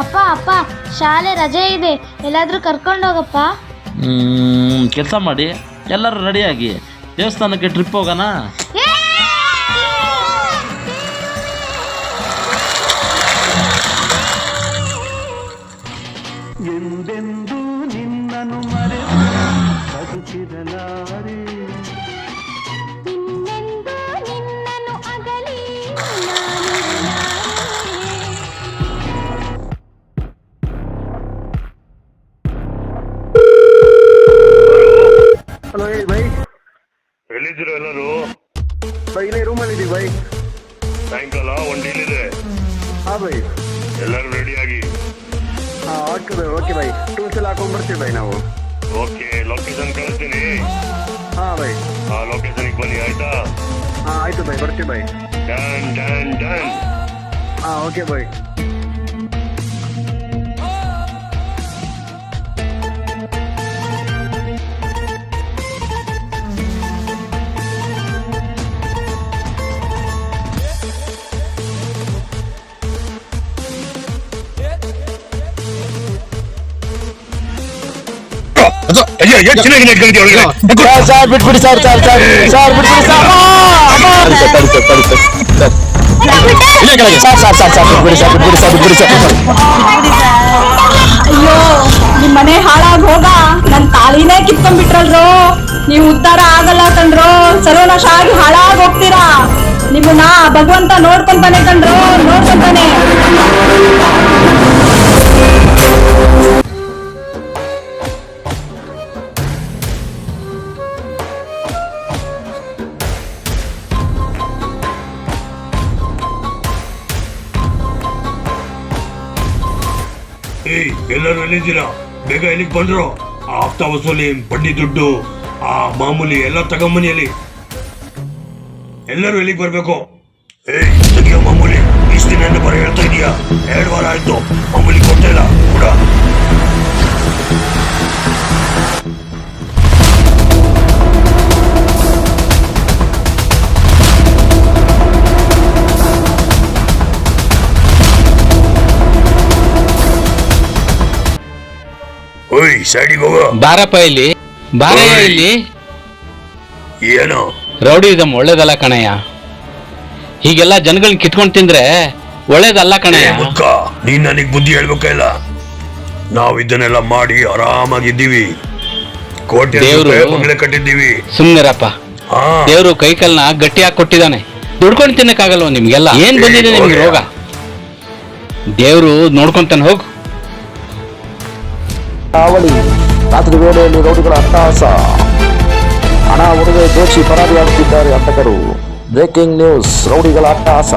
ಅಪ್ಪ ಅಪ್ಪ ಶಾಲೆ ರಜೆ ಇದೆ. ಎಲ್ಲಾದ್ರೂ ಕರ್ಕೊಂಡು ಹೋಗಪ್ಪ. ಕೆಲಸ ಮಾಡಿ. ಎಲ್ಲರೂ ರೆಡಿಯಾಗಿ ದೇವಸ್ಥಾನಕ್ಕೆ ಟ್ರಿಪ್ ಹೋಗೋಣ. ಹಲೋ ಹೇಳಿ ಬೈ ಎಲ್ಲಿದ್ದೀರಾ ಎಲ್ಲರೂ? ಬೈ ಇಲ್ಲೇ ರೂಮಲ್ಲಿ ಇದೀವಿ ಬೈ ಸಾಯಂಕಾಲ ಒಂದು ಡೀಲ್ ಇದೆ ಹಾಂ ಬೈ ಎಲ್ಲರೂ ರೆಡಿಯಾಗಿ ಹಾಂ okay bye okay bye tools ಎಲ್ಲ ಹಾಕೊಂಡ್ ಬರ್ತೀವಿ ಬೈ ನಾವು. ಓಕೆ ಲೊಕೇಶನ್ ಕಳಿಸ್ತೀನಿ ಹಾಂ ಬೈ ಆ ಲೊಕೇಶನ್ಗೆ ಬನ್ನಿ ಆಯ್ತಾ ಹಾಂ ಆಯ್ತು ಬೈ ಬರ್ತೀವಿ ಬೈ ಡನ್ ಡನ್ ಡನ್ ಹಾಂ ಓಕೆ ಬೈ ಸರ್ ಬಿಟ್ಬಿಡಿ ಸರ್ ಸರ್ ಸರ್. ಸರ್ ಬಿಟ್ಬಿಡಿ ಸರ್. ಸರ್ ಸರ್ ಸರ್ ಬಿಟ್ಬಿಡಿ ಸರ್ ಬಿಟ್ಬಿಡಿ ಸರ್ ಬಿಟ್ಬಿಡಿ ಸರ್. ಅಯ್ಯೋ ನಿಮ್ ಮನೆ ಹಾಳಾಗ್ ಹೋಗ? ನನ್ ತಾಳಿನೇ ಕಿತ್ಕೊಂಡ್ಬಿಟ್ರಲ್ರು? ನೀವು ಉದ್ಧಾರ ಆಗಲ್ಲ ಕಣ್ರು. ಸರ್ವನಾಶ ಆಗಿ ಹಾಳಾಗ್ ಹೋಗ್ತೀರಾ? ನಿಮ್ಮನ್ನ ಭಗವಂತ ನೋಡ್ಕೊಂತಾನೆ ಕಣ್ರು ನೋಡ್ಕೊಂತಾನೆ. ಏಯ್, ಎಲ್ಲರೂ ಎಲ್ಲಿದ್ದೀರಾ? ಬೇಗ ಎಲ್ಲಿಗೆ ಬಂದ್ರು? ಆ ಹಪ್ತಾ ವಸೂಲಿ, ಬಡ್ಡಿ ದುಡ್ಡು, ಆ ಮಾಮೂಲಿ ಎಲ್ಲ ತಗೊಂಬನ್ನಿ ಅಲ್ಲಿ. ಎಲ್ಲರೂ ಎಲ್ಲಿಗೆ ಬರಬೇಕು? ಏಯ್ ತೆಗಿಯೋ ಮಾಮೂಲಿ? ಇಷ್ಟು ದಿನ ಬರ ಹೇಳ್ತಾ ಇದೀಯಾ? ಎರಡು ವಾರ ಆಯ್ತು. ಮಾಮೂಲಿ ಕೊಡ್ತಾ ಇಲ್ಲ. ಕೂಡ. ಓಯ್ ಸೈಡಿಗೆ ಹೋಗೋ. ಬಾರಪ್ಪ ಇಲ್ಲಿ ಬಾರ. ಇಲ್ಲಿ. ಏನು? ರೌಡಿಸಮ್ ಒಳ್ಳೇದಲ್ಲ ಕಣಯ್ಯ. ಹೀಗೆಲ್ಲ ಜನಗಳನ್ನ ಕಿತ್ಕೊಂಡ್ ತಿಂದ್ರೆ ಒಳ್ಳೇದಲ್ಲ ಕಣಯ್ಯ. ಮುಕ್ಕ ನೀನ್ ನನಗ್ ಬುದ್ಧಿ ಹೇಳ್ಬೇಕಲ್ಲ ನಾವ್ ಇದನ್ನೆಲ್ಲ ಮಾಡಿ ಆರಾಮಾಗಿದ್ದೀವಿ ಕೋಟೆ ಬಂಗ್ಲೆ ಕಟ್ಟಿದ್ದೀವಿ. ಸುಮ್ನಿರಪ್ಪ. ದೇವರು ದೇವ್ರು ಕೈ ಕಾಲ್ನ ಗಟ್ಟಿಯಾಗಿ ಕೊಟ್ಟಿದ್ದಾನೆ ದುಡ್ಕೊಂಡು ತಿನ್ನಕ್ಕಾಗಲ್ವ ನಿಮ್ಗೆಲ್ಲ? ಏನ್ ಬಂದಿದೆ ನಿಮ್ಗೆ. ರೋಗ? ದೇವ್ರು ನೋಡ್ಕೊಂತಾನೆ ಹೋಗು. ಅವಳಿ ರಾತ್ರಿ ವೇಳೆಯಲ್ಲಿ ರೌಡಿಗಳ ಅಟ್ಟಹಾಸ. ಹಣ ಉಡುಗೆ ದೋಚಿ ಪರಾರಿಯಾಗುತ್ತಿದ್ದಾರೆ ಹಂತಕರು. Breaking news ರೌಡಿಗಳ ಅಟ್ಟಹಾಸ.